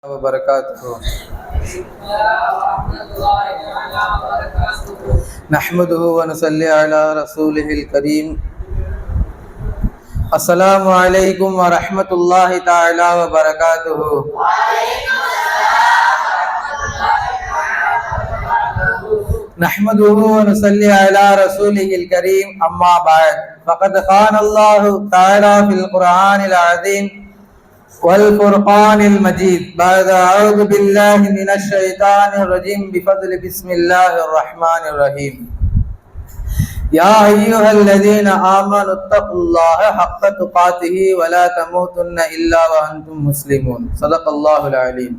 وبركاته. نحمده ونصلي على رسوله الكريم. السلام عليكم ورحمة الله تعالى وبركاته. نحمده ونصلي على رسوله الكريم. أما بعد فقد قال الله تعالى في القرآن العظيم. والفرقان المجيد بعد أعوذ بالله من الشيطان الرجيم بفضل بسم الله الرحمن الرحيم يا أيها الذين آمنوا اتقوا الله حق تقاته ولا تموتن إلا وأنتم مسلمون صدق الله العليم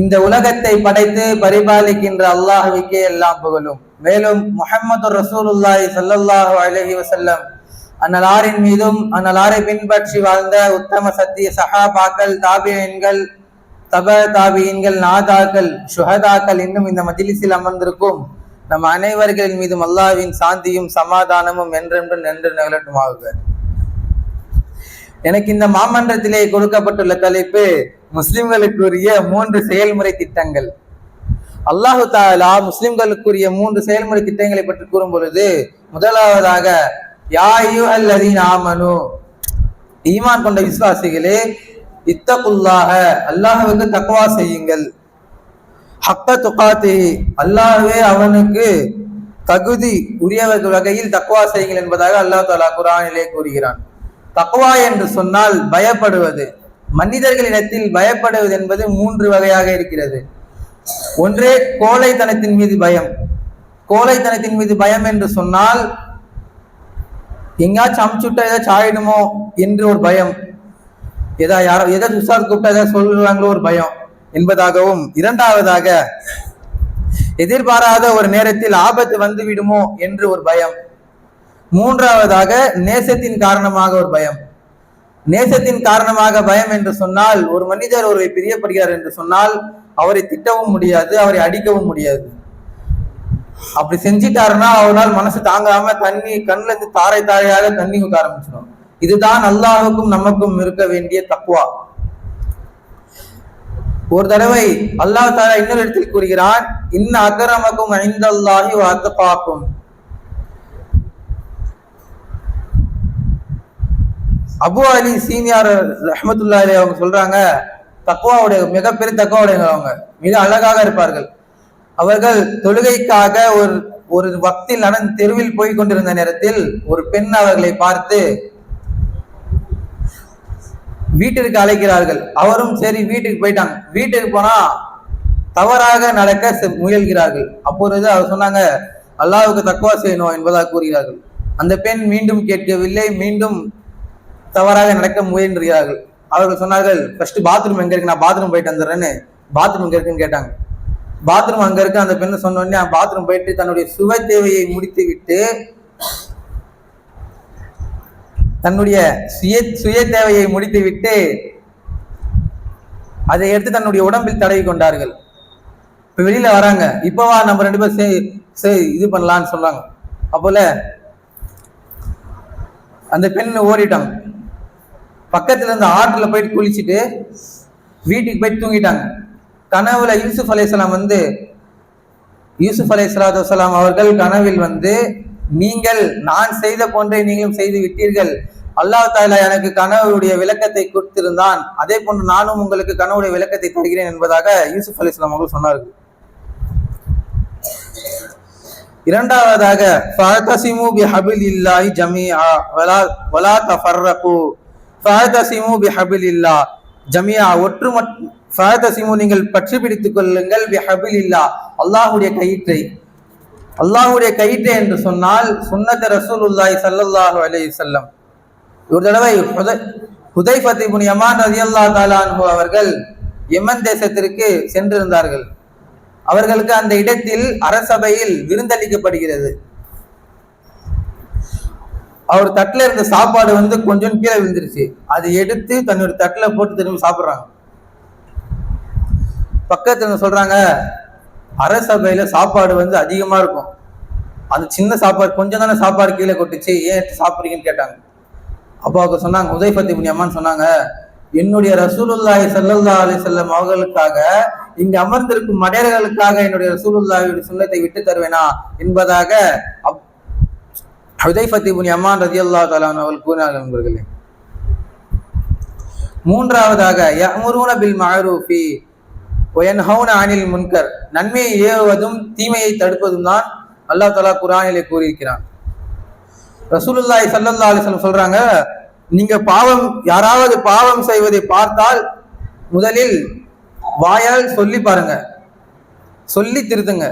இந்த உலகத்தை படைத்து பரிபாலிக்கின்ற அல்லாஹுவிக்கே எல்லாம் புகழும் மேலும் முஹம்மது ரசூலுல்லாஹி ஸல்லல்லாஹு அலைஹி வஸல்லம் அந்நலாரின் மீதும் அந்நலாரை பின்பற்றி வாழ்ந்த உத்தம சத்திய சஹாபாக்கள் தாபியன்கள் தப தாபியன்கள் நாதாக்கள் சுஹதாக்கள் இன்னும் இந்த மஜிலிசில் அமர்ந்திருக்கும் நம் அனைவர்களின் மீதும் அல்லாவின் சாந்தியும் சமாதானமும் என்றென்றும் நின்று நிகழட்டுமாக. எனக்கு இந்த மாமன்றத்திலே கொடுக்கப்பட்டுள்ள தலைப்பு முஸ்லிம்களுக்குரிய மூன்று செயல்முறை திட்டங்கள். அல்லாஹு தாலா முஸ்லிம்களுக்குரிய மூன்று செயல்முறை திட்டங்களை பற்றி கூறும் பொழுது முதலாவதாக யாயு அல்லதீன் நாமனு ஈமான் கொண்ட விசுவாசிகளே இத்தகுல்லாக அல்லாஹுவுக்கு தக்குவா செய்யுங்கள். ஹக்க துக்காத்தி அல்லாஹ்வே அவனுக்கு தகுதி உரியவர்கள் வகையில் தக்குவா செய்யுங்கள் என்பதாக அல்லாஹ் தாலா குரானிலே கூறுகிறான். தக்குவா என்று சொன்னால் பயப்படுவது. மனிதர்களிடத்தில் பயப்படுவது என்பது மூன்று வகையாக இருக்கிறது. ஒன்றே கோழைத்தனத்தின் மீது பயம். கோழைத்தனத்தின் மீது பயம் என்று சொன்னால் எங்கேயாச்சும் அமுச்சுட்டா ஏதாச்சும் ஆயிடுமோ என்று ஒரு பயம். ஏதா யாரோ ஏதாச்சும் உஷார் கூப்பிட்டா ஏதாவது சொல்லுவாங்களோ ஒரு பயம். என்பதாகவும் இரண்டாவதாக எதிர்பாராத ஒரு நேரத்தில் ஆபத்து வந்து விடுமோ என்று ஒரு பயம். மூன்றாவதாக நேசத்தின் காரணமாக ஒரு பயம். நேசத்தின் காரணமாக பயம் என்று சொன்னால் ஒரு மனிதர் ஒருவரை பிரியப்படுகிறார் என்று சொன்னால் அவரை திட்டவும் முடியாது அவரை அடிக்கவும் முடியாது. அப்படி செஞ்சிட்டாருன்னா அவரால் மனசு தாங்காம தண்ணி கண்ணுல இருந்து தாரை தாரையாக தண்ணி ஊக்க ஆரம்பிச்சிடும். இதுதான் அல்லாஹுக்கும் நமக்கும் இருக்க வேண்டிய தக்குவா ஒரு தடவை அல்லாஹ் தாரா இன்னொரு இடத்தில் கூறுகிறான் இன்ன அக்கரமக்கும் ஐந்தல்லாஹி பார்க்கும் அபு அலி சீனியார் ரஹமத்துல்லா அலி அவங்க சொல்றாங்க தக்குவாவுடைய மிகப்பெரிய தக்குவாவுடைய அவங்க மிக அழகாக இருப்பார்கள். அவர்கள் தொழுகைக்காக ஒரு ஒரு வக்தில் நடந்து தெருவில் போய் கொண்டிருந்த நேரத்தில் ஒரு பெண் அவர்களை பார்த்து வீட்டிற்கு அழைக்கிறார்கள். அவரும் சரி வீட்டுக்கு போயிட்டாங்க. வீட்டுக்கு போனா தவறாக நடக்க செ- முயல்கிறார்கள். அப்பொழுது அவர் சொன்னாங்க அல்லாவுக்கு தக்குவா செய்யணும் என்பதாக கூறுகிறார்கள். அந்த பெண் மீண்டும் கேட்கவில்லை மீண்டும் தவறாக நடக்க முயன்றுகிறார்கள். அவர்கள் சொன்னார்கள் ஃபர்ஸ்ட் பாத்ரூம் எங்க இருக்கு? நான் பாத்ரூம் போயிட்டு வந்துடுறேன்னு. பாத்ரூம் எங்க இருக்குன்னு? கேட்டாங்க. பாத்ரூம் அங்க இருக்கு அந்த பெண்ணு சொன்ன பாத்ரூம் போயிட்டு தன்னுடைய சுவை தேவையை முடித்து விட்டு தன்னுடைய சுய சுய தேவையை முடித்து விட்டு அதை எடுத்து தன்னுடைய உடம்பில் தடவி கொண்டார்கள். இப்ப வெளியில வராங்க. இப்பவா நம்ம ரெண்டு பேரும் சே சே இது பண்ணலாம்னு சொல்றாங்க அப்போல அந்த பெண் ஓடிட்டாங்க பக்கத்துல இருந்த ஆற்றுல போயிட்டு குளிச்சுட்டு வீட்டுக்கு போயிட்டு தூங்கிட்டாங்க. கனவுல யூசுப் அலைஹிஸ்ஸலாம் வந்து யூசுப் அலைஹிஸ்ஸலாத்து வஸலாம் அவர்கள் கனவில் வந்து நீங்கள் நான் செய்த போன்றே நீங்களும் செய்து விட்டீர்கள். அல்லாஹ் தாலா எனக்கு கனவுடைய விளக்கத்தை கொடுத்திருந்தான். அதே போன்று நானும் உங்களுக்கு கனவுடைய விளக்கத்தை தருகிறேன் என்பதாக யூசுப் அலைஹிஸ்ஸலாம் அவர்கள் சொன்னார்கள். இரண்டாவதாக ஃபஅதசிமு பிஹபிலில்லாஹி ஜமியா வலா வலா தஃபர்ரகு ஃபஅதசிமு பிஹபிலில்லாஹ் ஜமியா ஒற்றுமட் ஃபஅதசிமு நீங்கள் பற்றி பிடித்துக் கொள்ளுங்கள். வெஹபில் இல்லா அல்லாஹுடைய கயிற்றை. அல்லாஹ்வுடைய கயிற்றை என்று சொன்னால் சுன்னத்த ரசூல் உல்லாய் சல்லல்லாஹு அலைஹி செல்லம் ஒரு தடவை ஹுதை- ஹுதைஃபத் இப்னு யமான் ரதி அல்லா அன்ஹு அவர்கள் யமன் தேசத்திற்கு சென்றிருந்தார்கள். அவர்களுக்கு அந்த இடத்தில் அரசபையில் விருந்தளிக்கப்படுகிறது. அவர் தட்டில் இருந்த சாப்பாடு வந்து கொஞ்சம் கீழே விழுந்துருச்சு. அதை எடுத்து தன்னுடைய தட்டில் போட்டு திரும்பி சாப்பிட்றாங்க. பக்கத்துல இருந்து சொல்றாங்க அரசபையில சாப்பாடு வந்து அதிகமா இருக்கும். அந்த சின்ன சாப்பாடு கொஞ்சம் தானே சாப்பாடு கீழே கொட்டுச்சு ஏன் சாப்பிட்றீங்கன்னு சாப்பிடுறீங்கன்னு கேட்டாங்க. அப்பாவுக்கு அவங்க சொன்னாங்க உதயபத்தி முனியம்மான்னு சொன்னாங்க என்னுடைய ரசூலுல்லாய் ஸல்லல்லாஹு அலி செல்லம் அவர்களுக்காக இங்கு அமர்ந்திருக்கும் மடையர்களுக்காக என்னுடைய ரசூலுல்லாவுடைய சுண்ணத்தை விட்டு தருவேனா? என்பதாக ஹுதைஃபத் இப்னு யமான் ரலியல்லாஹு தஆலா அவர்கள் கூறினார்கள் நண்பர்களே. மூன்றாவதாக யஅமுருன பில் மஅரூஃபி வயன்ஹவுன அனில் முன்கர் நன்மையை ஏவுவதும் தீமையை தடுப்பதும் தான் அல்லாஹ் தலா குரானிலே கூறியிருக்கிறான். ரசூலுல்லாய் சல்லல்லா அலிஸ்லம் சொல்றாங்க நீங்க பாவம் யாராவது பாவம் செய்வதை பார்த்தால் முதலில் வாயால் சொல்லி பாருங்க. சொல்லி திருத்துங்க.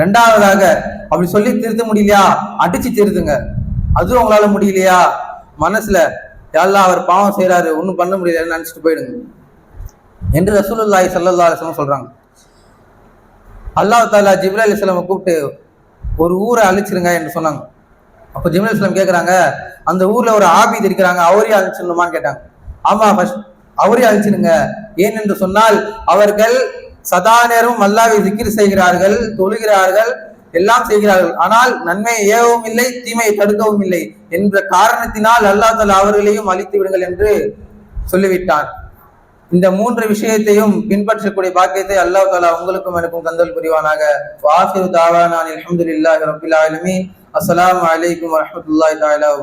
ரெண்டாவதாக அப்படி சொல்லி திருத்த முடியலையா? அடிச்சு திருத்துங்க. அதுவும் உங்களால முடியலையா? மனசுல யாரெல்லாம் அவர் பாவம் செய்யறாரு ஒன்றும் பண்ண முடியலன்னு நினைச்சிட்டு போயிடுங்க. என்று ரசூலுல்லாஹி சல்லா அலிஸ்லாம் சொல்கிறாங்க அல்லாஹ் தாலா ஜிப்ரா அலிஸ்லாமை கூப்பிட்டு ஒரு ஊரை அழிச்சிருங்க என்று சொன்னாங்க. அப்போ ஜிப்ரா இஸ்லாம் கேட்குறாங்க அந்த ஊரில் ஒரு ஆபீத் இருக்கிறாங்க அவரையும் அழிச்சிடணுமான்னு கேட்டாங்க. ஆமாம் ஃபஸ்ட் அவரையும் அழிச்சிருங்க ஏன் என்று சொன்னால் அவர்கள் சதா நேரம் அல்லாவை திக்கிர் செய்கிறார்கள் தொழுகிறார்கள் எல்லாம் செய்கிறார்கள். ஆனால் நன்மையை ஏவவும் இல்லை தீமையை தடுக்கவும் இல்லை என்ற காரணத்தினால் அல்லாஹ் தாலா அவர்களையும் அழித்து விடுங்கள் என்று சொல்லிவிட்டான். இந்த மூன்று விஷயத்தையும் பின்பற்றக்கூடிய பாக்கியத்தை அல்லாஹ் தாலா உங்களுக்கும் எனக்கும் தந்தல் புரிவானாக. வாசிர் தாவானான் அல்ஹம்துலில்லாஹி ரப்பில் ஆலமீன். அஸ்ஸலாமு அலைக்கும் வரஹ்மத்துல்லாஹி தஆலா